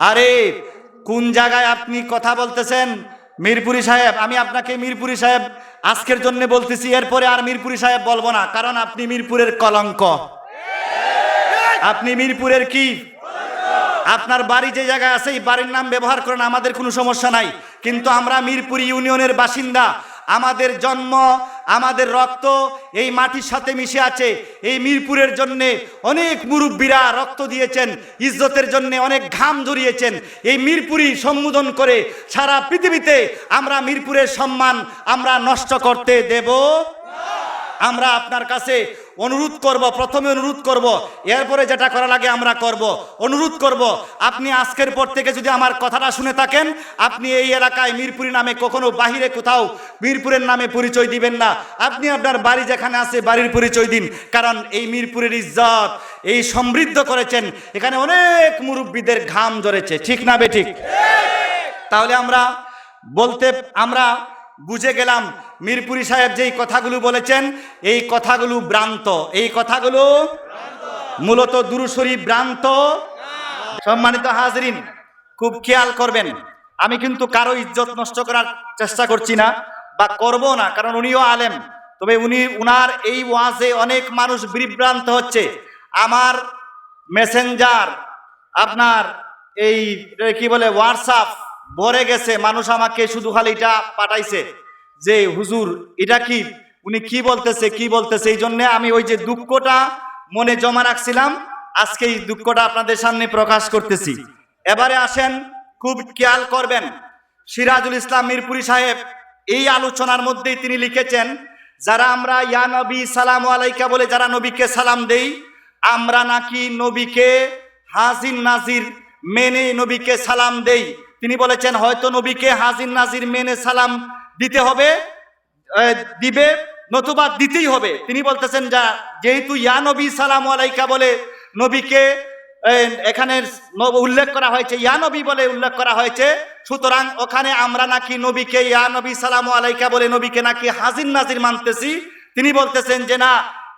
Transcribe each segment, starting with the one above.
আরে, কোন জায়গায় আপনি কথা বলতেছেন? মিরপুরি সাহেব, আমি আপনাকে মিরপুরি সাহেব আজকের জন্য বলতেছি, এরপরে আর মিরপুরি সাহেব বলব না, কারণ আপনি মিরপুরের কলঙ্ক। আপনি মিরপুরের কি? আপনার বাড়ি যে জায়গায় আছে, এই বাড়ির নাম ব্যবহার করেন, আমাদের কোনো সমস্যা নাই। কিন্তু আমরা মিরপুর ইউনিয়নের বাসিন্দা আমাদের জন্ম, আমাদের রক্ত এই মাটির সাথে মিশে আছে। এই মিরপুরের জন্য অনেক মুরব্বীরা রক্ত দিয়েছেন, ইজ্জতের জন্য অনেক ঘাম জড়িয়েছেন এই মিরপুরি সম্বোধন করে সারা পৃথিবীতে আমরা মিরপুরের সম্মান আমরা নষ্ট করতে দেব। আমরা আপনার কাছে অনুরোধ করব প্রথমে অনুরোধ করব এরপরে যেটা করা লাগে আমরা করব। অনুরোধ করব আপনি আজকের পর থেকে যদি আমার কথাটা শুনে থাকেন আপনি এই এলাকায় মিরপুরি নামে কখনো বাহিরে কোথাও মিরপুরের নামে পরিচয় দিবেন না। আপনি আপনার বাড়ি যেখানে আছে বাড়ির পরিচয় দিন। কারণ এই মিরপুরের ইজ্জত এই সমৃদ্ধ করেছেন। এখানে অনেক মুরব্বীদের ঘাম জড়েছে ঠিক না বে ঠিক। তাহলে আমরা বলতে আমরা বুঝে গেলাম মিরপুরি সাহেব যেই কথাগুলো বলেছেন, এই কথাগুলো ভ্রান্ত। এই কথাগুলো মূলত দুরুসরি ভ্রান্ত। সম্মানিত হাজরিন, খুব খেয়াল করবেন, আমি কিন্তু কারও ইজ্জত নষ্ট করার চেষ্টা করছি না বা করব না, কারণ উনিও আলেম। তবে উনি, উনার এই ওয়াজে অনেক মানুষ বিভ্রান্ত হচ্ছে। আমার মেসেঞ্জার, আপনার এই, কি বলে, হোয়াটসঅ্যাপ, ভরে গেছে। মানুষ আমাকে শুধু খালি এটা পাঠাইছে। যে হুজুর, এটা কি? উনি কি বলতেছে কি বলতেছে? এই জন্য আমি ওই যে দুঃখটা মনে জমা রাখছিলাম আজকে এই দুঃখটা আপনাদের সামনে প্রকাশ করতেছি। এবারে আসেন, খুব খেয়াল করবেন, সিরাজুল ইসলাম মিরপুরি সাহেব এই আলোচনার মধ্যেই তিনি লিখেছেন, যারা আমরা ইয়া নবী, সালাম আলাইকা বলে যারা নবীকে সালাম দেই, আমরা নাকি নবীকে হাজির নাজির মেনে নবীকে সালাম দেই। তিনি বলেছেন, হয়তো নবীকে হাজির নাজির মেনে সালাম দিতে হবে দিবে, নতুবা দিতেই হবে। তিনি বলতেছেন যা, যেহেতু ইয়া নবী, সালাম আলাইকা বলে নবীকে এখানে উল্লেখ করা হয়েছে, ইয়া নবী বলে উল্লেখ করা হয়েছে, সুতরাং ওখানে আমরা নাকি নবীকে, ইয়া নবী, সালাম আলাইকা বলে নবীকে নাকি হাজির নাজির মানতেছি। তিনি বলতেছেন যে না,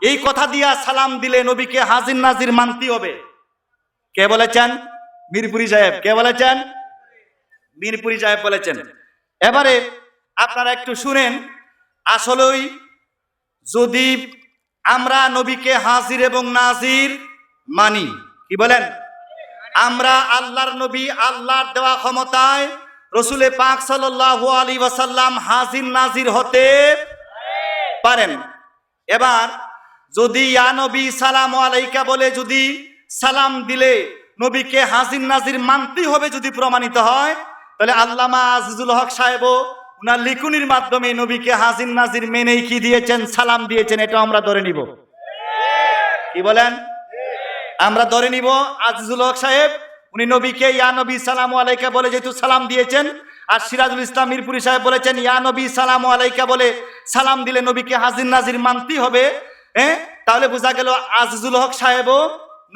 এই কথা দিয়া সালাম দিলে নবীকে হাজির নাজির মানতেই হবে। কে বলেছেন? মিরপুরি সাহেব। কে বলেছেন? মিরপুরি সাহেব বলেছেন। এবারে আপনারা একটু শুনেন। আসলেই যদি আমরা নবীকে হাজির এবং নাজির মানি, কি বলেন? আমরা আল্লাহর নবী আল্লাহর দেওয়া ক্ষমতায় রসুলে পাক সাল্লাল্লাহু আলী ওয়াসাল্লাম হাজির নাজির হতে পারেন। এবার যদি ইয়া নবী সালাম আলাইকা বলে যদি সালাম দিলে নবীকে হাজির নাজির মানতেই হবে যদি প্রমাণিত হয়, তাহলে আল্লামা আজিজুল হক সাহেবও উনার লিখুনির মাধ্যমে নবীকে হাজির নাজির মেনেই কি দিয়েছেন, সালাম দিয়েছেন, এটা আমরা ধরে নিব। কি বলেন? আমরা ধরে নিব, আজিজুল হক সাহেব, উনি নবীকে, ইয়া নবী, সালাম আলাইকা বলে যেহেতু সালাম দিয়েছেন, আর সিরাজুল ইসলাম মিরপুরি সাহেব বলেছেন, ইয়া নবী, সালাম আলাইকা বলে সালাম দিলে নবীকে হাজির নাজির মানতেই হবে হ্যাঁ? তাহলে বোঝা গেল আজিজুল হক সাহেবও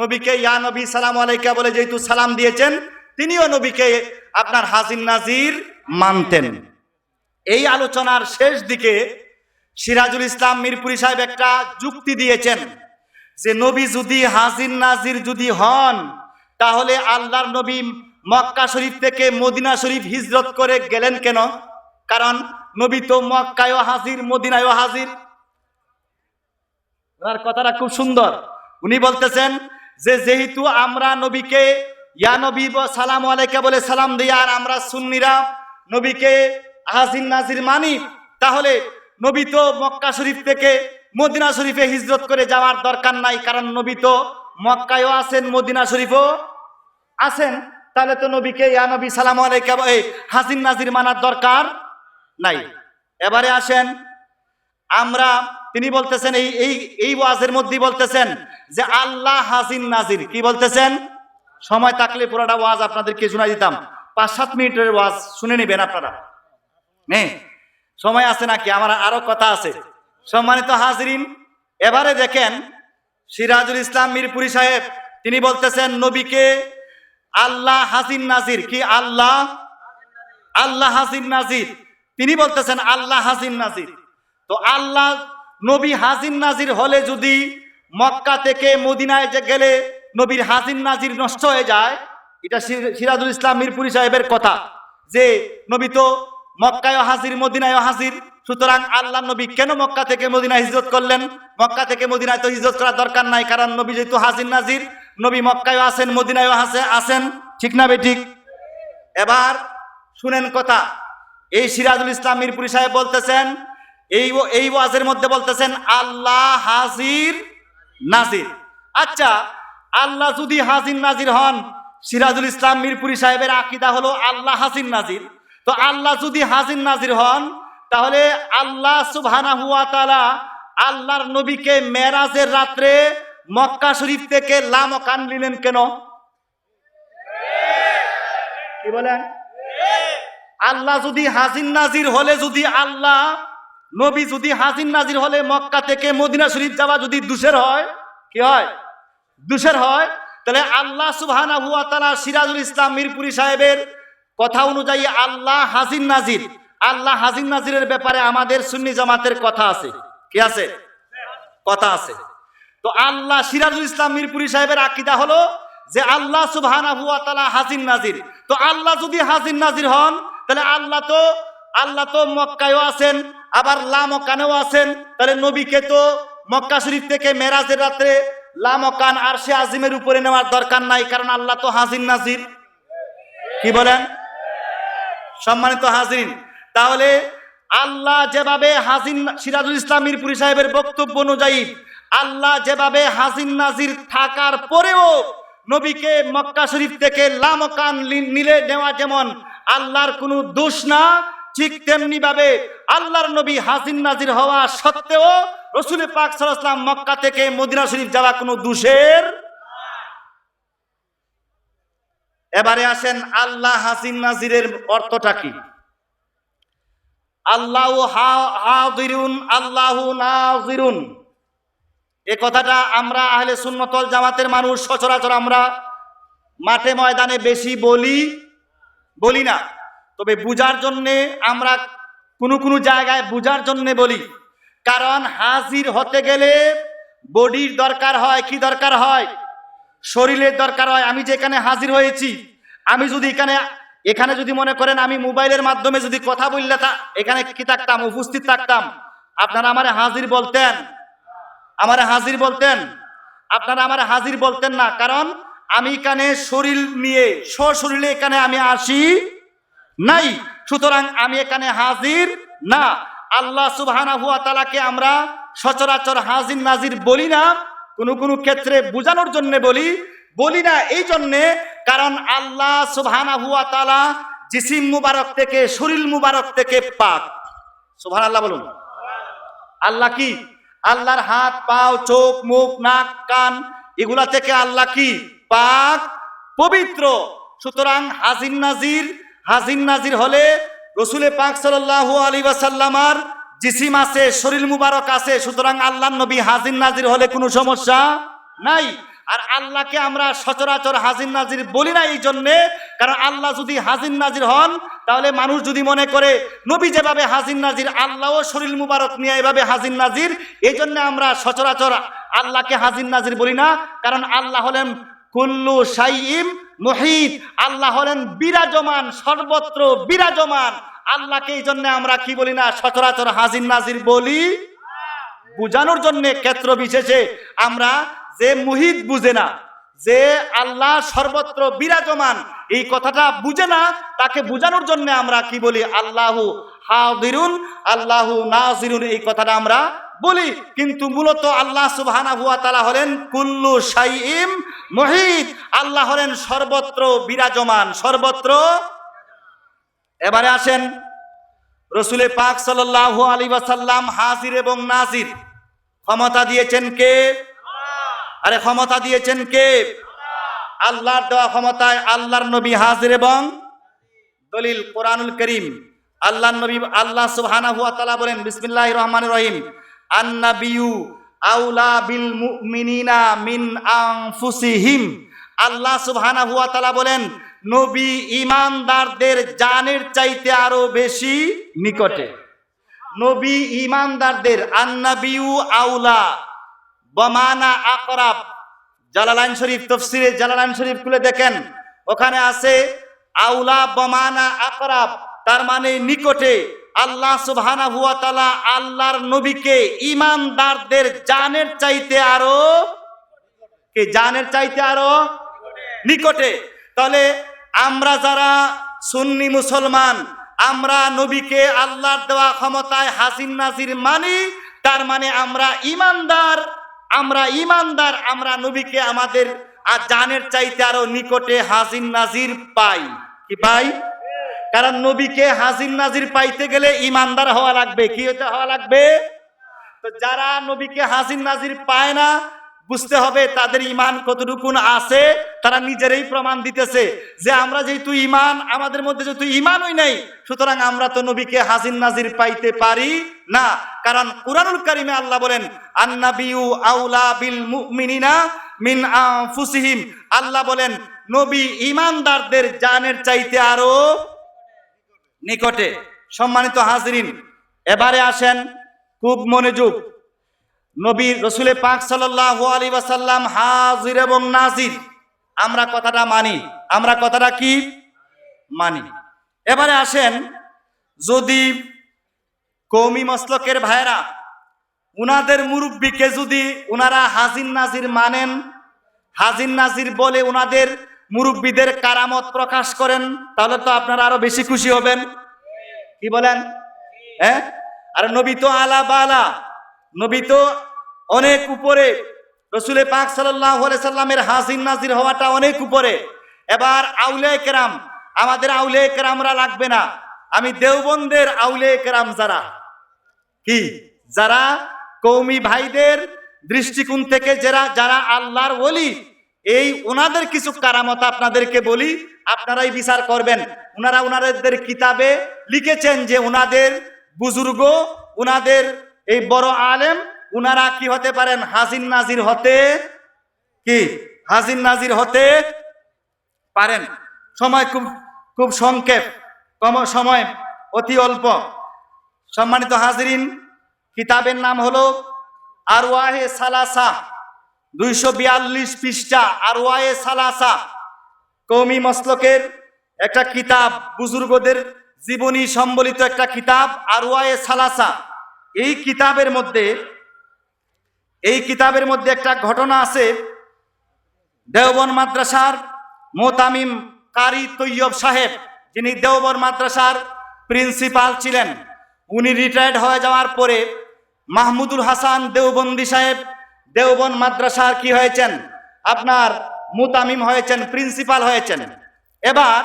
নবীকে, ইয়া নবী, সালাম আলাইকা বলে যেহেতু সালাম দিয়েছেন, তিনিও নবীকে আপনার হাজির নাজির মানতেন। এই আলোচনার শেষ দিকে সিরাজুল ইসলাম মিরপুরি সাহেব একটা যুক্তি দিয়েছেন যে নবী যদি হাজির নাজির যদি হন, তাহলে আল্লাহর নবী মক্কা শরীফ থেকে মদিনা শরীফ হিজরত করে গেলেন কেন? কারণ নবী তো মক্কায়ও হাজির, মদিনায়ও হাজির। ওনার কথাটা খুব সুন্দর। উনি বলতেছেন যে যেহেতু আমরা নবীকে, ইয়া নবী সালাম আলাইকা বলে সালাম দিই, আর আমরা সুন্নিরা নবীকে হাজির নাজির মানি, তাহলে নবী তো মক্কা শরীফ থেকে মদিনা শরীফে হিজরত করে যাওয়ার দরকার নাই, কারণ নবী তো মক্কায়ও আছেন, মদিনা শরীফও আছেন। তাহলে তো নবীকে, ইয়া নবী, সালাম আলাইকা এই হাজির নাজির মানার দরকার নাই। এবারে আসেন, আমরা, তিনি বলতেছেন, এই এই এই ওয়াজের মধ্যেই বলতেছেন যে, আল্লাহ হাসিন নাজির কি বলতেছেন? সময় থাকলে পুরোটা ওয়াজ আপনাদেরকে শোনা দিতাম। পাঁচ সাত মিনিটের ওয়াজ শুনে নেবেন আপনারা। সময় আছে নাকি? আমার আরও কথা আছে। সম্মানিত হাজরিন, এবারে দেখেন সিরাজুল ইসলাম মিরপুরি সাহেব, তিনি বলতেছেন, নবীকে আল্লাহ হাজির নাজির, কি আল্লাহ? আল্লাহ হাজির নাজির। তিনি বলতেছেন, আল্লাহ হাসিন নাজির। তো আল্লাহ, নবী হাজির নাজির হলে যদি মক্কা থেকে মদিনায় যে গেলে নবীর হাজির নাজির নষ্ট হয়ে যায়, এটা সিরাজুল ইসলাম মিরপুরি সাহেবের কথা। যে নবী তো মক্কায় হাজির, মদিনায় হাজির। সুতরাং আল্লাহ নবী কেন মক্কা থেকে মদিনা হিজরত করলেন? মক্কা থেকে মদিনায় তো হিজরত করার দরকার নাই, কারণ নবী যেহেতু হাজির নাজির, নবী মক্কায় আছেন, মদিনায় আছে আছেন। ঠিক না বে ঠিক? এবার শুনেন কথা। এই সিরাজুল ইসলাম মিরপুরি সাহেব বলতেছেন, এই এই ওয়াজের মধ্যে বলতেছেন, আল্লাহ হাজির নাজির। আচ্ছা আল্লাহ যদি হাজির নাজির হন, সিরাজুল ইসলাম মিরপুরি সাহেবের আকিদা হলো আল্লাহ হাজির নাজির। তো আল্লাহ যদি হাজির নাজির হন, তাহলে আল্লাহ সুবহানাহু ওয়া তাআলা আল্লাহর নবীকে মেরাজের রাত্রে মক্কা শরীফ থেকে লামকান নিলেন কেন? কি বলেন? আল্লাহ যদি হাজির নাজির হলে যদি আল্লাহ, নবী যদি হাজির নাজির হলে মক্কা থেকে মদিনা শরীফ যাওয়া যদি দুষের হয়, কি হয়? দুষের হয়। তাহলে আল্লাহ সুবহানাহু ওয়া তাআলা সিরাজুল ইসলাম মিরপুরি সাহেবের কথা অনুযায়ী আল্লাহ হাজির নাজির। আল্লাহ হাজির নাজিরের ব্যাপারে আমাদের সুন্নি জামাতের কথা আছে। কি আছে? কথা আছে। তো আল্লাহ সিরাজুল ইসলাম মিরপুরি সাহেবের আকিদা হলো যে আল্লাহ সুবহানাহু ওয়া তাআলা হাজির নাজির। তো আল্লাহ যদি হাজির নাজির হন, তাহলে আল্লাহ তো আল্লাহ তো মক্কায়ও আছেন, আবার লামকানেও আছেন। তাহলে নবীকে তো মক্কা শরীফ থেকে মেরাজের রাত্রে লামকান আর সে আজিমের উপরে নেওয়ার দরকার নাই, কারণ আল্লাহ তো হাজির নাজির। কি বলেন? সম্মানিত হাজিরিন, তাহলে আল্লাহ যেভাবে হাজির সিরাজুল ইসলাম মিরপুরি সাহেবের বক্তব্য অনুযায়ী আল্লাহ যেভাবে হাজির নাজির থাকার পরেও নবীকে মক্কা শরীফ থেকে লামকান নিলে নেওয়া যেমন আল্লাহর কোনো দোষ না, ঠিক তেমনি ভাবে আল্লাহর নবী হাজির নাজির হওয়া সত্ত্বেও রসুল পাক সাল্লাল্লাহু মক্কা থেকে মদিনা শরীফ যাওয়া কোনো দোষের এবারে আসেন আল্লাহ হাসিন নাজিরের অর্থটা কি? আল্লাহ হাজিরুন, আল্লাহু নাজিরুন। এ কথাটা আমরা আহলে সুন্নতল জামাতের মানুষ সচরাচর আমরা মাঠে ময়দানে বেশি বলি বলি না। তবে বুঝার জন্যে আমরা কোনো কোনো জায়গায় বুঝার জন্যে বলি। কারণ হাজির হতে গেলে বডির দরকার হয়, কি দরকার হয়? শরীরের দরকার হয়, আমি যেখানে হাজির হয়েছি, আমি যদি এখানে এখানে যদি মনে করেন আমি মোবাইলের মাধ্যমে যদি কথা বললে তা, এখানে কি থাকতাম, উপস্থিত থাকতাম? আপনারা আমার হাজির বলতেন। আমার হাজির বলতেন। আপনারা আমার হাজির বলতেন না, কারণ আমি এখানে শরীর নিয়ে, সশরীরে এখানে আমি আসি নাই, সুতরাং আমি এখানে হাজির না। আল্লাহ তাআলাকে আমরা সচরাচর হাজির নাজির বলি না। কোন কোন ক্ষেত্রে বোঝানোর জন্য বলি বলি না এই জন্যে, কারণ আল্লাহ সুবহানাহু ওয়া তাআলা জিসিম মুবারক থেকে, শরীর মুবারক থেকে পাক। সুবহানাল্লাহ বলুন। আল্লাহ কি? আল্লাহর হাত, পাও, চোখ, মুখ, নাক, কান, এগুলা থেকে আল্লাহ কি? পাক, পবিত্র। সুতরাং হাজির নাজির হাজির নাজির হলে রসুলে পাক সাল্লাল্লাহু আলাইহি ওয়াসাল্লামার জিসিম আছে, শরীর মুবারক আছে, সুতরাং আল্লাহ নবী হাজির নাজির হলে কোনো সমস্যা নাই। আর আল্লাহকে আমরা সচরাচর হাজির নাজির বলি না এই জন্যে, কারণ আল্লাহ যদি হাজির নাজির হন, তাহলে মানুষ যদি মনে করে নবী যেভাবে হাজির নাজির, আল্লাহও শরীর মুবারক নিয়ে এভাবে হাজির নাজির এই জন্য আমরা সচরাচর আল্লাহকে হাজির নাজির বলি না, কারণ আল্লাহ হলেন কুল্লু সাইম মুহিত। আল্লাহ হলেন বিরাজমান, সর্বত্র বিরাজমান। আল্লাহকে এই জন্য আমরা কি বলি না, সচরাচর হাজির নাজির বলি? বুঝানোর জন্য ক্ষেত্র বিশেষে আমরা যে মুহিত বুঝে না, যে আল্লাহ সর্বত্র বিরাজমান, এই কথাটা বুঝে না, তাকে বুঝানোর জন্য আমরা কি বলি? আল্লাহু হাদিরুন আল্লাহু নাজিরুন, এই কথাটা আমরা বলি। কিন্তু মূলত আল্লাহ সুবহানাহু ওয়া তাআলা হলেন কুল্লু শাইইম মুহিত। আল্লাহ হলেন সর্বত্র বিরাজমান, সর্বত্র এবারে আসেন রসুলে পাক সাল্লাল্লাহু আলাইহি ওয়াসাল্লাম হাজির এবং নাজির। ক্ষমতা দিয়েছেন কে? আরে ক্ষমতা দিয়েছেন কে? আল্লাহর দেওয়া ক্ষমতায় আল্লাহর নবী হাজির এবং দলিল কোরআনুল করিম। আল্লাহর নবী আল্লাহ সুবহানাহু হুয়া তালা বলেন বিসমিল্লাহির রহমানির রহিম আন্নাবিয়ু আউলা বিল মুমিনিনা মিন আনফুসিহিম। আল্লাহ সুবহানাহু হুয়া তালা বলেন নবী ইমানদারদের জানের চাইতে আরও বেশি নিকটে। নবী ইমানদারদের আন্নাবিউ আউলা, বমানা আকরাব। জালালাইন শরীফ, তফসিরে জালালাইন শরীফ খুলে দেখেন। ওখানে আছে আউলা, বমানা আকরাব। তার মানে নিকটে আল্লাহ সুবহানা হুয়া তাআলা আল্লাহর নবীকে ইমানদারদের জানের চাইতে আরও, কে জানের চাইতে আরও নিকটে। তাহলে আমরা যারা সুন্নি মুসলমান, আমরা নবীকে আল্লাহর দেওয়া ক্ষমতায় হাসিন নাজির মানি, তার মানে আমরা ইমানদার আমরা ইমানদার, আমরা নবীকে আমাদের আর জানের চাইতে আরও নিকটে হাসিন নাজির পাই। কি পাই? কারণ নবীকে হাসিন নাজির পাইতে গেলে ইমানদার হওয়া লাগবে। কি হতে হওয়া লাগবে? তো যারা নবীকে হাসিন নাজির পায় না বুঝতে হবে তাদের ইমান কতটুকুন আছে, তারা নিজেরাই প্রমাণ দিতেছে যে আমরা যেহেতু ইমান আমাদের মধ্যে যেহেতু ইমানই নাই, সুতরাং আমরা তো নবীকে হাসিন নাজির পাইতে পারি না। কারণ কুরআনুল কারিমে আল্লাহ বলেন আন্নাবিউ আউলা বিল মুমিনিনা মিন আনফুসিহিম। আল্লাহ বলেন, নবী ইমানদারদের জানের চাইতে আরও নিকটে। সম্মানিত হাজরিন, এবারে আসেন খুব মনোযোগ নবী রসুলে পাক সাল্লাহ আলী ওয়াসাল্লাম হাজির এবং নাজির। আমরা কথাটা মানি। আমরা কথাটা কি? মানি। এবারে আসেন, যদি কৌমি মসলকের ভাইরা উনাদের মুরব্বীকে যদি উনারা হাজির নাজির মানেন, হাজির নাজির বলে উনাদের মুরব্বীদের কারামত প্রকাশ করেন, তাহলে তো আপনারা আরও বেশি খুশি হবেন। কি বলেন? হ্যাঁ? আর নবী তো আলা বালা নবী তো অনেক উপরে। রসুলে পাক সাল্লামের হাসিন নাজির হওয়াটা অনেক উপরে। এবার আউলে কেরাম, আমাদের আউলে কেরামরা লাগবে না। আমি দেওবন্দের আউলে কেরাম যারা, কি? যারা কৌমি ভাইদের দৃষ্টিকোণ থেকে যারা যারা আল্লাহর ওলি, এই ওনাদের কিছু কারামত আপনাদেরকে বলি, আপনারাই বিচার করবেন। ওনারা ওনাদের কিতাবে লিখেছেন যে ওনাদের বুজুর্গ ওনাদের এই বড় আলেম, উনারা কি হতে পারেন? হাজির নাজির হতে কি? হাজির নাজির হতে পারেন। সময় খুব খুব সংক্ষেপ। কম সময়, অতি অল্প। সম্মানিত হাজরিন, কিতাবের নাম হলো আরওয়াহে সালাসা। দুইশো বিয়াল্লিশ পৃষ্ঠা, আরওয়াহে সালাসা। কৌমি মসলকের একটা কিতাব, বুজুর্গদের জীবনী সম্বলিত একটা কিতাব আরওয়ায়ে সালাসা। এই কিতাবের মধ্যে, এই কিতাবের মধ্যে একটা ঘটনা আছে। দেওবন মাদ্রাসার মোতামিম কারি তৈয়ব সাহেব, যিনি দেওবন মাদ্রাসার প্রিন্সিপাল ছিলেন, উনি রিটায়ার্ড হয়ে যাওয়ার পরে মাহমুদুল হাসান দেওবন্দি সাহেব দেওবন মাদ্রাসার কি হয়েছেন? আপনার মুতামিম হয়েছেন, প্রিন্সিপাল হয়েছেন। এবার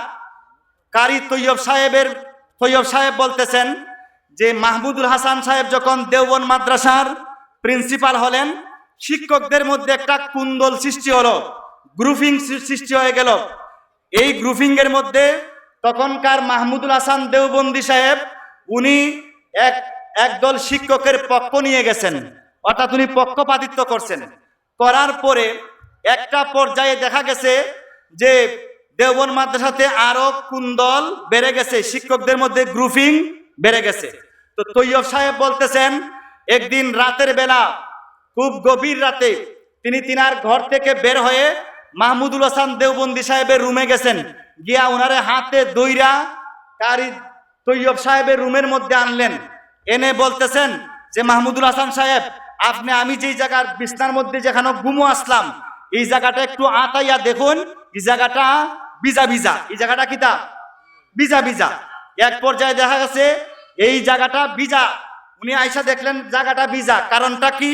কারি তৈয়ব সাহেবের, তৈয়ব সাহেব বলতেছেন যে মাহমুদুল হাসান সাহেব যখন দেওবন মাদ্রাসার প্রিন্সিপাল হলেন, শিক্ষকদের মধ্যে একটা কুন্দল সৃষ্টি হলো গ্রুপিং সৃষ্টি হয়ে গেল। এই গ্রুপিং এর মধ্যে তখনকার মাহমুদুল হাসান দেওবন্দি সাহেব, উনি এক, একদল শিক্ষকের পক্ষ নিয়ে গেছেন, অর্থাৎ উনি পক্ষপাতিত্ব করছেন। করার পরে একটা পর্যায়ে দেখা গেছে যে দেওবন মাদ্রাসাতে আরও কুন্দল বেড়ে গেছে, শিক্ষকদের মধ্যে গ্রুপিং বেড়ে গেছে। তো তৈয়ব সাহেব বলতেছেন, একদিন রাতের বেলা, খুব গভীর রাতে তিনি তিনার ঘর থেকে বের হয়ে মাহমুদুল হাসান দেওবন্দি সাহেবের রুমে গেছেন। গিয়া ওনারে হাতে দইরা কারি তৈয়ব সাহেবের রুমের মধ্যে আনলেন। এনে বলতেছেন যে, মাহমুদুল হাসান সাহেব, আপনি আমি যেই জায়গার বিছনার মধ্যে যেখানে ঘুমো আসলাম, এই জায়গাটা একটু আতাইয়া দেখুন। এই জায়গাটা বিজা বিজা এই জায়গাটা কিতা বিজা বিজা এক পর্যায়ে দেখা গেছে এই জায়গাটা বিজা উনি আইসা দেখলেন জায়গাটা বিজা কারণটা কি?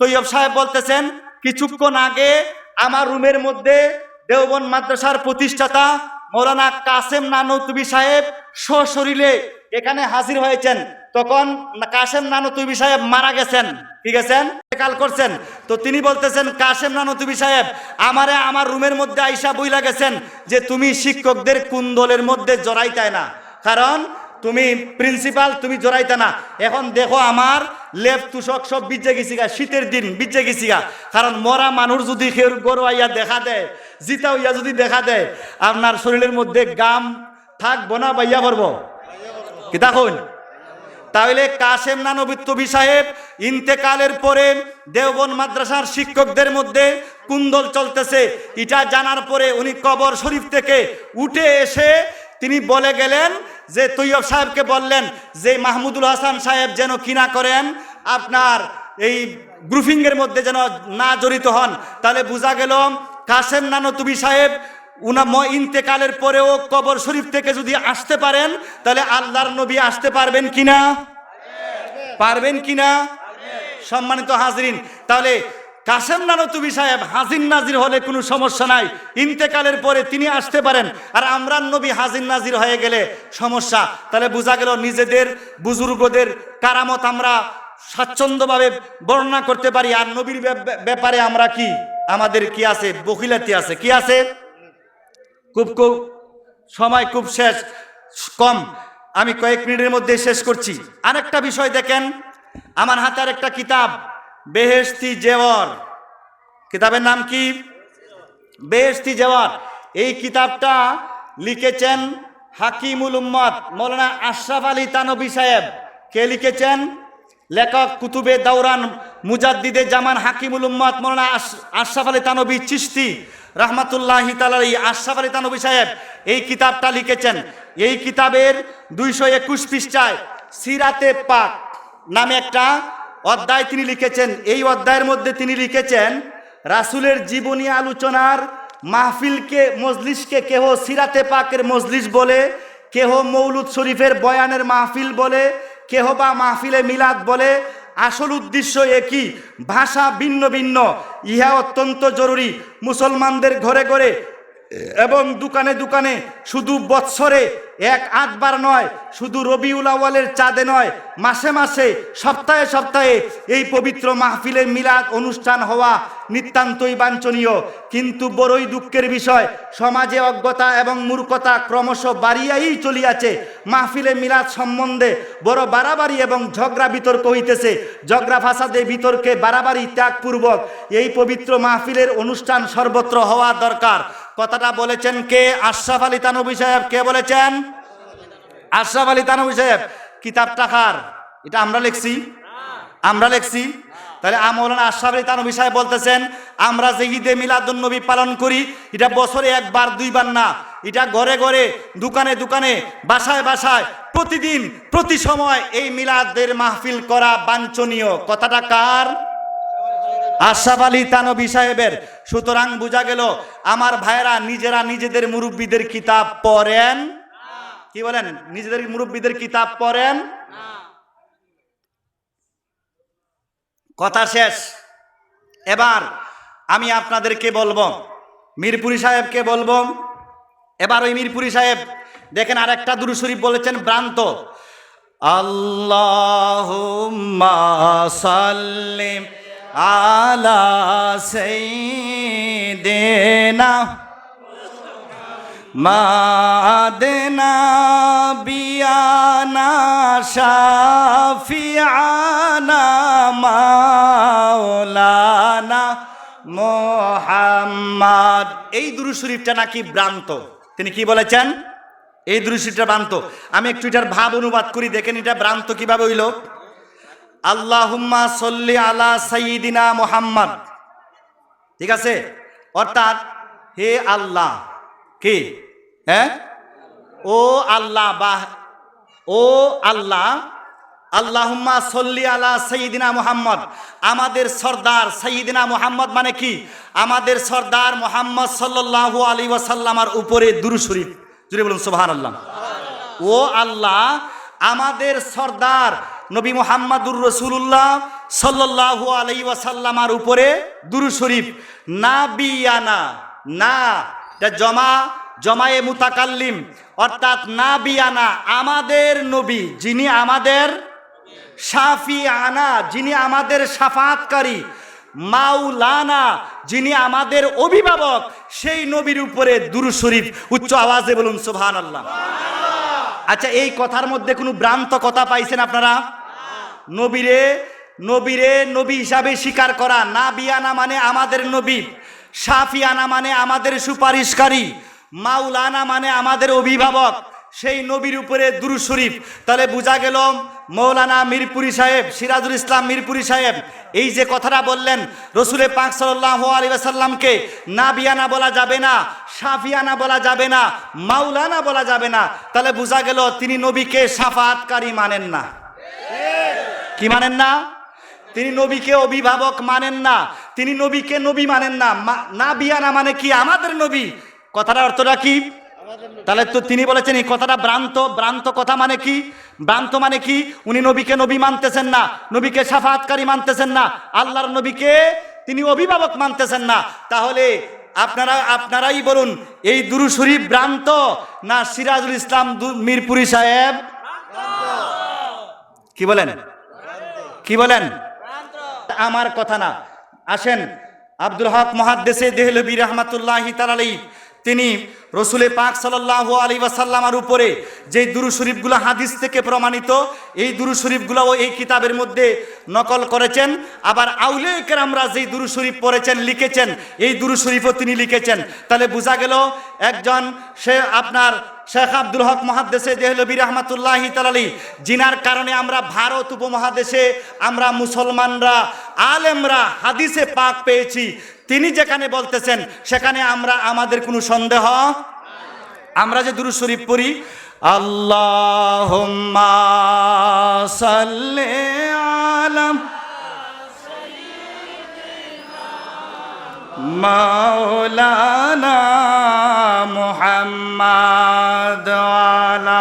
তৈয়ব সাহেব বলতেছেন, কিছুক্ষণ আগে আমার রুমের মধ্যে দেওবন মাদ্রাসার প্রতিষ্ঠাতা মৌলানা কাসেম নানতুবি সাহেব সশরীরে এখানে হাজির হয়েছেন। তখন কাসেম নানতুবি সাহেব মারা গেছেন। ঠিক আছেন কাল করছেন। তো তিনি বলতেছেন, কাসেম নানতুবি সাহেব, আমারে আমার রুমের মধ্যে আইসা বইলা গেছেন যে তুমি শিক্ষকদের কুন্দলের মধ্যে জড়াইতায় না। কারণ তুমি প্রিন্সিপাল তুমি জড়াইতে না। এখন দেখো আমার লেপ তুষক সব বিজে গেছি গা, শীতের দিন বিজে গেছি গা। কারণ মরা মানুষ যদি গরু আইয়া দেখা দেয়, জিতা হইয়া যদি দেখা দেয়, আপনার শরীরের মধ্যে গাম থাকব না বাইয়া করব। কি দেখুন? তাহলে কাশেম নানবিত্তবি সাহেব ইন্তেকালের পরে দেওবন মাদ্রাসার শিক্ষকদের মধ্যে কুন্দল চলতেছে। এটা জানার পরে উনি কবর শরীফ থেকে উঠে এসে তিনি বলে গেলেন যে তৈয়ব সাহেবকে বললেন যে মাহমুদুল হাসান সাহেব যেন কিনা করেন, আপনার এই গ্রুপিংয়ের মধ্যে যেন না জড়িত হন। তাহলে বোঝা গেল কাশেম নানতুবি সাহেব উনা ইন্তেকালের পরেও কবর শরীফ থেকে যদি আসতে পারেন, তাহলে আল্লাহর নবী আসতে পারবেন কিনা পারবেন কিনা সম্মানিত হাজরিন, তাহলে কাসেম নানতুবি সাহেব হাজির নাজির হলে কোনো সমস্যা নাই। ইন্তেকালের পরে তিনি আসতে পারেন। আর আমরা নবী হাজির নাজির হয়ে গেলে সমস্যা। তাহলে বোঝা গেল নিজেদের, বুজুর্গদের কারামত আমরা স্বাচ্ছন্দ্যভাবে বর্ণনা করতে পারি। আর নবীর ব্যাপ- ব্যাপারে আমরা কি? আমাদের কি আছে? বকিলাতি আছে। কি আছে? খুব খুব সময় খুব শেষ, কম। আমি কয়েক মিনিটের মধ্যে শেষ করছি। আরেকটা বিষয় দেখেন। আমার হাতে আর একটা কিতাব। বেহেস্তি জেওয়ার। কিতাবের নাম কি? বেহেস্তি জেওয়ার। এই কিতাবটা লিখেছেন হাকিমুল উম্মত মৌলানা আশরাফ আলী তানবী সাহেব। কে লিখেছেন? লেখক কুতুবে দাউরান মুজাদ্দিদে জামান হাকিমুল উম্মত মৌলানা আশরাফ আলী তানবী চিস্তি রহমাতুল্লাহি তালাই আশরাফ আলী তানবী সাহেব এই কিতাবটা লিখেছেন। এই কিতাবের দুইশো একুশ পৃষ্ঠায় সিরাতে পাক নামে একটা অধ্যায় তিনি লিখেছেন, এই অধ্যায়ের মধ্যে তিনি লিখেছেন, রাসূলের জীবনী আলোচনার মাহফিলকে, মজলিসকে কেহ সিরাতে পাকের মজলিস বলে, কেহ মৌলুদ শরীফের বয়ানের মাহফিল বলে, কেহ বা মাহফিলে মিলাদ বলে, আসল উদ্দেশ্য একই, ভাষা ভিন্ন ভিন্ন, ইহা অত্যন্ত জরুরি। মুসলমানদের ঘরে ঘরে এবং দোকানে দোকানে শুধু বৎসরে এক আধবার নয়, শুধু রবিউল আওয়ালের চাঁদে নয়, মাসে মাসে, সপ্তাহে সপ্তাহে এই পবিত্র মাহফিলে মিলাদ অনুষ্ঠান হওয়া নিতান্তই বাঞ্ছনীয়। কিন্তু বড়ই দুঃখের বিষয়, সমাজে অজ্ঞতা এবং মূর্খতা ক্রমশ বাড়িয়াই চলিয়াছে। মাহফিলে মিলাদ সম্বন্ধে বড় বাড়াবাড়ি এবং ঝগড়া বিতর্ক হইতেছে। ঝগড়া ফাসাদে বিতর্কে বাড়াবাড়ি ত্যাগপূর্বক এই পবিত্র মাহফিলের অনুষ্ঠান সর্বত্র হওয়া দরকার। কথাটা বলেছেন কে? আশরাফ আলী তানবী সাহেব। কে বলেছেন? আশরাফ আলী তানবী সাহেব। কিতাবটা কার? এটা আমরা লিখছি। আমরা লিখছি। তাহলে আমৌলানা আশরাফ আলী তানবী সাহেব বলতেছেন, আমরা যে ঈদে মিলাদুন নবী পালন করি, এটা বছরে একবার, দুইবার না। এটা ঘরে ঘরে, দোকানে দোকানে, বাসায় বাসায়, প্রতিদিন, প্রতি সময় এই মিলাদের মাহফিল করা বাঞ্ছনীয়। কথাটা কার? আশরাফ আলী তানবী সাহেবের। সুতরাং বোঝা গেল, আমার ভাইয়েরা নিজেরা নিজেদের মুরব্বীদের কিতাব পড়েন? কি বলেন? নিজেদের মুরব্বীদের কিতাব পড়েন? কথা শেষ। এবার আমি আপনাদেরকে বলব, মিরপুরি সাহেবকে বলব। এবার ওই মিরপুরি সাহেব, দেখেন আর একটা দুরু শরীফ বলেছেন, ভ্রান্ত। আল্লাহ সাল্লিম। আলা সাইয়্যিদিনা মাদনা বিয়ানা শাফিয়ানা মাওলানা মোহাম্মদ। এই দুরু শরীফটা নাকি ভ্রান্ত। তিনি কি বলেছেন? এই দুরু শরীফটা ভ্রান্ত। আমি একটু এটার ভাব অনুবাদ করি, দেখেন এটা ভ্রান্ত কীভাবে হইল। আল্লাহুম্মা সল্লি আলা সাইয়্যিদিনা মুহাম্মদ। ঠিক আছে? অর্থাৎ হে আল্লাহ, কি? হ্যাঁ? ও আল্লাহ বা ও আল্লাহ, আল্লাহুম্মা সল্লি আলা সঈদিনা মুহাম্মদ। আমাদের সর্দার সঈদিনা মুহাম্মদ মানে কি? আমাদের সর্দার মোহাম্মদ সাল্লাল্লাহু আলী ওয়াসাল্লামার উপরে দুরু শরীফ। জুড়ে বলুন সুবহান আল্লাহ ও আল্লাহ, আমাদের সর্দার নবী মোহাম্মদুর রসুল্লাহ সাল্লাল্লাহু আলাই ওয়াসাল্লামার উপরে দুরু শরীফ, না বিয়ানা, না জমা, জমায়ে মুতাকাল্লিম, অর্থাৎ না বিয়ানা, আমাদের নবী যিনি আমাদের সাফি আনা যিনি আমাদের সাফাতকারী মাউলানা যিনি আমাদের অভিভাবক, সেই নবীর উপরে দুরু শরীফ, উচ্চ আওয়াজে বলুন সুবহান আল্লাহ আচ্ছা এই কথার মধ্যে কোনো ভ্রান্ত কথা পাইছেন আপনারা? নবীরে নবীরে নবী হিসাবে স্বীকার করা না বিয়ানা মানে আমাদের নবী, সাফিয়ানা মানে আমাদের সুপারিশকারী মাউলানা মানে আমাদের অভিভাবক, সেই নবীর উপরে দুরু শরীফ। তাহলে বোঝা গেল মৌলানা মিরপুরি সাহেব, সিরাজুল ইসলাম মিরপুরি সাহেব, এই যে কথাটা বললেন রসুলের পাক সাল্লাহ আলী সাল্লামকে নাবিয়ানা বলা যাবে না, সাফিয়ানা বলা যাবে না, মাওলানা বলা যাবে না, তাহলে বোঝা গেল তিনি নবীকে সাফাতকারী মানেন না। কি মানেন না? তিনি নবীকে অভিভাবক মানেন না, তিনি নবীকে নবী মানেন না, মা- না বিয়ানা মানে কি আমাদের নবী? কথাটার অর্থটা কি? তাহলে তো তিনি বলেছেন এই কথাটা ভ্রান্ত ভ্রান্ত কথা মানে কি? ভ্রান্ত মানে কি? উনি নবীকে নবী মানতেছেন না, নবীকে সাফাতকারী মানতেছেন না, আল্লাহর নবীকে তিনি অভিভাবক মানতেছেন না। তাহলে আপনারা, আপনারাই বলুন, এই দুরু শরীফ ভ্রান্ত না সিরাজুল ইসলাম মিরপুরি সাহেব? কি বলেন? কি বলেন? আমার কথা না। আসেন, আব্দুল হক মহাদ্দেশে দেহলবী রহমাতুল্লাহি তালালি তিনি রসুলে পাক সাল্লাহ আলী ওয়াসাল্লামার উপরে যে দুরু শরীফগুলো হাদিস থেকে প্রমাণিত, এই দুরু শরীফগুলোও এই কিতাবের মধ্যে নকল করেছেন। আবার আউলে আমরা যেই দুরু শরীফ পড়েছেন, লিখেছেন, এই দুরু শরীফও তিনি লিখেছেন। তাহলে বোঝা গেল একজন সে আপনার শেখ আব্দুল হক মহাদেশে দেহলবী রহমাতুল্লাহ তালালি জিনার কারণে আমরা ভারত উপমহাদেশে আমরা মুসলমানরা, আলেমরা হাদিসে পাক পেয়েছি। তিনি যেখানে বলতেছেন, সেখানে আমরা আমাদের কোনো সন্দেহ? আমরা যে দুরু শরীফ পড়ি আল্লাহ আলম মাওলানা মুহাম্মদ আলা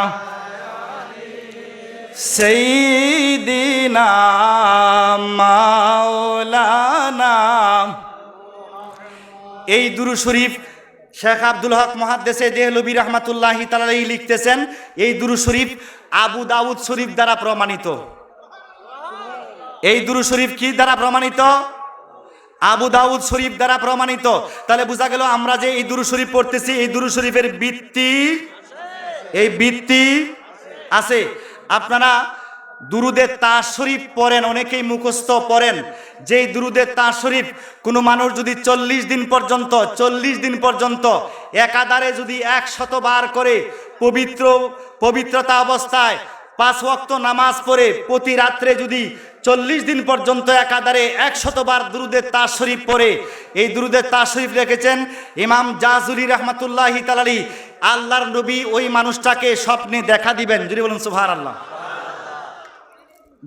সৈদিনা এই দুরু শরীফ শেখ আব্দুল হক মহাদ্দেশে দেহলবী রহমাতুল্লাহি তালাই লিখতেছেন, এই দুরু শরীফ আবু দাউদ শরীফ দ্বারা প্রমাণিত। এই দুরু শরীফ কি দ্বারা প্রমাণিত? আবু দাউদ শরীফ দ্বারা প্রমাণিত। তাহলে বোঝা গেল আমরা যে এই দুরু শরীফ পড়তেছি, এই দুরু শরীফের বৃত্তি, এই বৃত্তি আছে। আপনারা দুরুদের তার শরীফ পড়েন, অনেকেই মুখস্থ পড়েন। যেই দুরুদের তার শরীফ, কোনো মানুষ যদি চল্লিশ দিন পর্যন্ত, চল্লিশ দিন পর্যন্ত, একাধারে যদি এক শতবার করে পবিত্র, পবিত্রতা অবস্থায় পাঁচ ওয়াক্ত নামাজ পড়ে, প্রতি রাত্রে যদি চল্লিশ দিন পর্যন্ত একাধারে একশতবার দুরুদের তার শরীফ পড়ে, এই দুরুদের তার শরীফ রেখেছেন ইমাম জাজুলি রহমাতুল্লাহি তালালি। আল্লাহর নবী ওই মানুষটাকে স্বপ্নে দেখা দিবেন। যদি বলুন সুভার আল্লাহ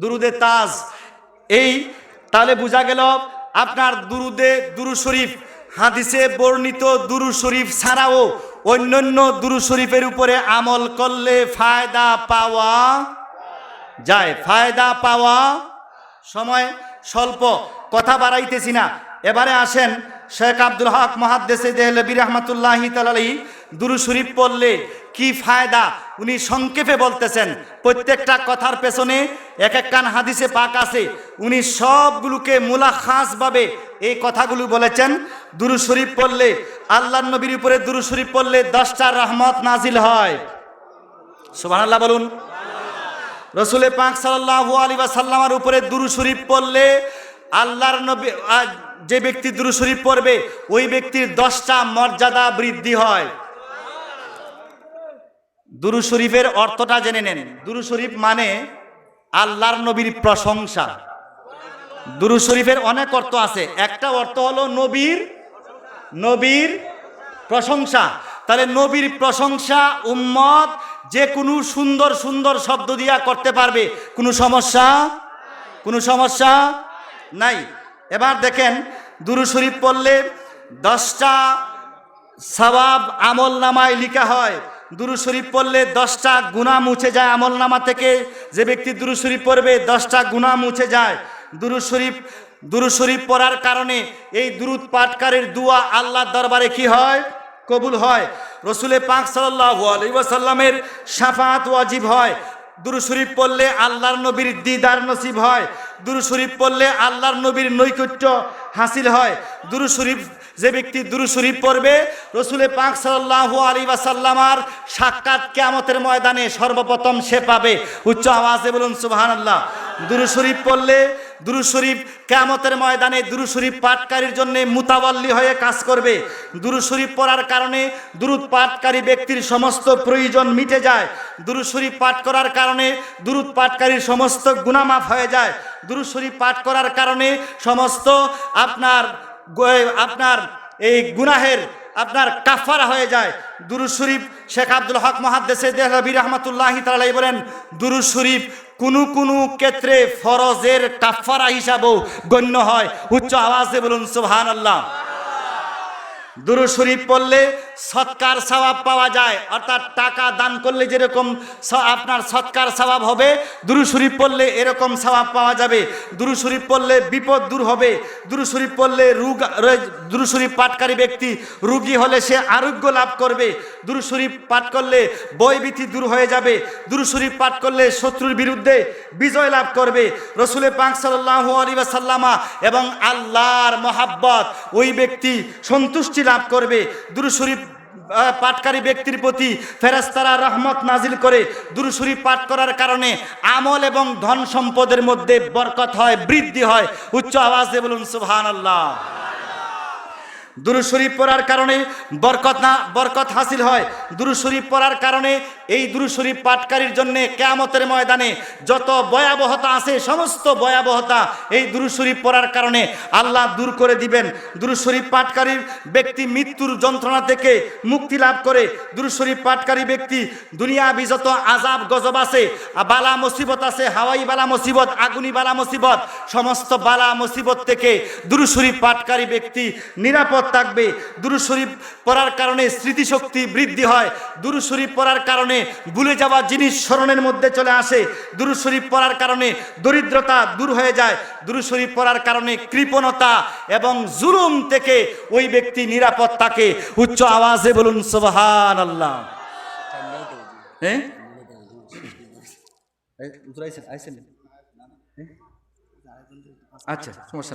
দুরুদে তাজ। এই, তাহলে বোঝা গেল আপনার দুরুদে দুরু শরীফ, হাদিসে বর্ণিত দুরু শরীফ ছাড়াও অন্যান্য দুরু শরীফের উপরে আমল করলে ফায়দা পাওয়া যায়। ফায়দা পাওয়া সময় স্বল্প। কথা বাড়াইতেছি না। এবারে আসেন শেখ আব্দুল হক মহাদ্দেশে দেহলবী রহমতুল্লাহি তালাই দুরু শরীফ পড়লে কি ফায়দা? উনি সংক্ষেপে বলতেছেন, প্রত্যেকটা কথার পেছনে এক এক কান হাদিসে পাক আছে। উনি সবগুলোকে মুলাখাসভাবে এই কথাগুলো বলেছেন। দুরু শরীফ পড়লে আল্লাহ নবীর উপরে দুরু শরীফ পড়লে দশটা রহমত নাজিল হয়। সুবহানাল্লাহ বলুন। রসুলের পাক সাল্লাহ আলী বা সাল্লামার উপরে দুরু শরীফ পড়লে আল্লাহর নবী যে ব্যক্তি দুরু শরীফ পড়বে, ওই ব্যক্তির দশটা মর্যাদা বৃদ্ধি হয়। দুরু শরীফের অর্থটা জেনে নেন। দুরু শরীফ মানে আল্লাহর নবীর প্রশংসা। দুরু শরীফের অনেক অর্থ আছে। একটা অর্থ হলো নবীর নবীর প্রশংসা। তাহলে নবীর প্রশংসা উম্মত যে কোনো সুন্দর সুন্দর শব্দ দিয়া করতে পারবে। কোনো সমস্যা? কোনো সমস্যা? নাই। এবার দেখেন দুরু শরীফ পড়লে দশটা সবাব আমল নামায় লিখা হয়। দুরু শরীফ পড়লে দশটা গুণা মুছে যায় আমল নামা থেকে। যে ব্যক্তি দুরু শরীফ পড়বে, দশটা গুণা মুছে যায়। দুরু শরীফ দুরু শরীফ পড়ার কারণে এই দুরুদ পাটকারের দুয়া আল্লাহর দরবারে কি হয়? কবুল হয়। রসুলে পাক সাল্লাহ আলাইহি ওয়াসাল্লামের শাফাত ওয়াজিব হয়। দুরু শরীফ পড়লে আল্লাহর নবীর দিদার নসিব হয়। দুরু শরীফ পড়লে আল্লাহর নবীর নৈকট্য হাসিল হয়। দুরু শরীফ, যে ব্যক্তি দুরু শরীফ পড়বে, রসুলে পাক সাল্লাহ আলী ওয়াসাল্লামার সাক্ষাৎ কেয়ামতের ময়দানে সর্বপ্রথম সে পাবে। উচ্চ আওয়াজে বলুন সুবাহান আল্লাহ দুরু শরীফ পড়লে দুরু শরীফ কেয়ামতের ময়দানে দুরু শরীফ পাঠকারীর জন্য মুতাবাল্লি হয়ে কাজ করবে। দুরু শরীফ পড়ার কারণে দুরুদ পাঠকারী ব্যক্তির সমস্ত প্রয়োজন মিটে যায়। দুরুদ শরীফ পাঠ করার কারণে দুরুদ পাঠকারীর সমস্ত গুনাহ মাফ হয়ে যায়। দুরুদ শরীফ পাঠ করার কারণে সমস্ত আপনার আপনার এই গুনাহের আপনার কাফারা হয়ে যায়। দুরু শরীফ শেখ আব্দুল হক মহাদ্দেশে দেহলবী রহমতুল্লাহ তালাই বলেন দুরু শরীফ কোনো কোনো ক্ষেত্রে ফরজের কাফারা হিসাবেও গণ্য হয়। উচ্চ আওয়াজে বলুন সোহান আল্লাহ দুরু শরীফ পড়লে সৎকার স্বভাব পাওয়া যায়, অর্থাৎ টাকা দান করলে যেরকম আপনার সৎকার স্বভাব হবে, দুরু শরীফ পড়লে এরকম স্বভাব পাওয়া যাবে। দুরু শরীফ পড়লে বিপদ দূর হবে। দুরু শরীফ পড়লে রোগ দুরু শরীফ পাঠকারী ব্যক্তি রুগী হলে সে আরোগ্য লাভ করবে। দুরু শরীফ পাঠ করলে বয়ভীতি দূর হয়ে যাবে। দুরু শরীফ পাঠ করলে শত্রুর বিরুদ্ধে বিজয় লাভ করবে। রসুলের পাক সাল্লাহু আলী সাল্লামা এবং আল্লাহর মহাব্বত, ওই ব্যক্তি সন্তুষ্টি লাভ করবে। দুরু শরীফ পাঠকারী ব্যক্তির প্রতি ফেরাস্তারা রহমত নাজিল করে দুরুশুরি পাঠ করার কারণে আমল এবং ধন সম্পদের মধ্যে বরকত হয়, বৃদ্ধি হয়। উচ্চ আওয়াজে বলুন সুহান আল্লাহ দুরু শরীফ পড়ার কারণে বরকত না, বরকত হাসিল হয়। দুরু শরীফ পড়ার কারণে এই দুরু শরীফ পাঠকারীর জন্য কেয়ামতের ময়দানে যত ভয়াবহতা আছে, সমস্ত ভয়াবহতা এই দুরু শরীফ পড়ার কারণে আল্লাহ দূর করে দিবেন। দুরু শরীফ পাঠকারীর ব্যক্তি মৃত্যুর যন্ত্রণা থেকে মুক্তি লাভ করে। দুরু শরীফ পাঠকারী ব্যক্তি দুনিয়া বিজত আজাব গজব আছে, বালা মুসিবত আছে, হাওয়াই বালা মুসিবত, আগুনি বালা মুসিবত, সমস্ত বালা মুসিবত থেকে দুরু শরীফ পাঠকারী ব্যক্তি নিরাপদ থাকবে। দুরু শরীফ পড়ার কারণে স্মৃতিশক্তি বৃদ্ধি হয়। দুরু শরীফ পড়ার কারণে ভুলে যাওয়া জিনিস স্মরণের মধ্যে চলে আসে। দুরু শরীফ পড়ার কারণে দরিদ্রতা দূর হয়ে যায়। দুরু শরীফ পড়ার কারণে কৃপণতা এবং জুলুম থেকে ওই ব্যক্তি নিরাপদ থাকে। উচ্চ আওয়াজে বলুন সুবহান আল্লাহ হ্যাঁ আচ্ছা সমস্যা।